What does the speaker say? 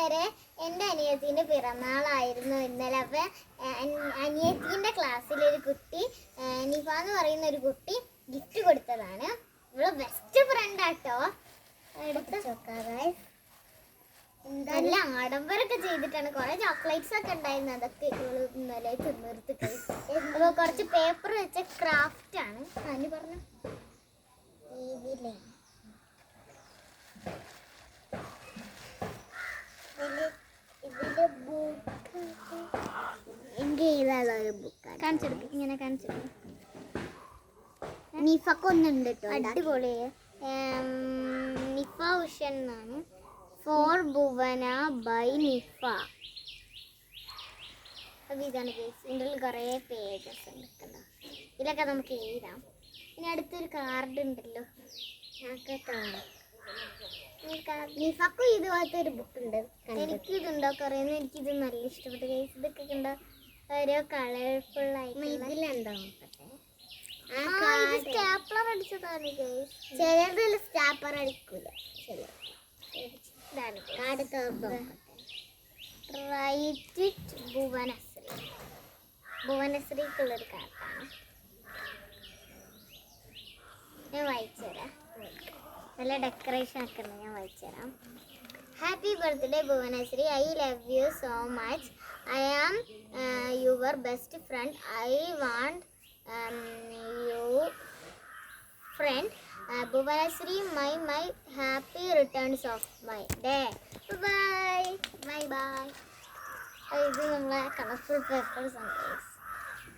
കൂട്ടുകാരെ എന്റെ അനിയത്തിന്റെ പിറന്നാളായിരുന്നു ഇന്നലെ. അപ്പം അനിയത്തിന്റെ ക്ലാസ്സിലൊരു കുട്ടി ആ, നിഫ എന്ന് പറയുന്ന ഒരു കുട്ടി ഗിഫ്റ്റ് കൊടുത്തതാണ്. ഇവൾ ബെസ്റ്റ് ഫ്രണ്ട് ആട്ടോ. നല്ല ആഡംബരമൊക്കെ ചെയ്തിട്ടാണ്. കുറെ ചോക്ലേറ്റ്സ് ഒക്കെ ഉണ്ടായിരുന്നു. അതൊക്കെ ഇവൾ ഇന്നലെ തിന്നിർത്ത് അപ്പോൾ കുറച്ച് പേപ്പർ വെച്ച ക്രാഫ്റ്റ് ആണ്. അതിന് പറഞ്ഞു ഇതിലേ ഇതിൽ ബുക്ക് എനിക്ക് ഏതായാലും ഒരു ബുക്കാണ് കാണിച്ചെടുക്കും ഇങ്ങനെ കാണിച്ചെടുക്കും. നിഫക്കൊന്നുണ്ട് കേട്ടോ അടിപൊളി. നിഫ ഉഷൻ എന്നാണ്. For Bhuvana by Nifa. അപ്പോൾ ഇതാണ് കേസ് ഇതിന്റെ ഉള്ളിൽ കുറേ പേജസ് ഉണ്ട് ഇതിലൊക്കെ നമുക്ക് എഴുതാം. ഇനി അടുത്തൊരു കാർഡ് ഉണ്ടല്ലോ. നിഫക്കും ഇതുപോലത്തെ ഒരു ബുക്ക് ഉണ്ട്. എനിക്ക് ഇതുണ്ടോ എനിക്ക് ഇത് നല്ല ഇഷ്ടപ്പെട്ടു. കേസ് ഇതൊക്കെ കണ്ടോ ഓരോ കളർഫുൾ ആയിട്ട് ഇതിലുണ്ടോ സ്റ്റാപ്ലർ അടിച്ചതാണ് ചിലതിൽ സ്റ്റാപ്പർ അടിക്കൂല. ഇതാണ് റൈറ്റ് ഭുവനശ്രീ. ഭുവനശ്രീക്കുള്ളൊരു കാർഡാണ് ഞാൻ വായിച്ചുതരാം നല്ല ഡെക്കറേഷൻ ഒക്കെ ഞാൻ വായിച്ചുതരാം happy birthday Bhuvanashree I love you so much I am your best friend I want you friend Bhuvanashree my my happy returns of my day bye bye bye ഇത് നമ്മളെ colourful papers ആണ്.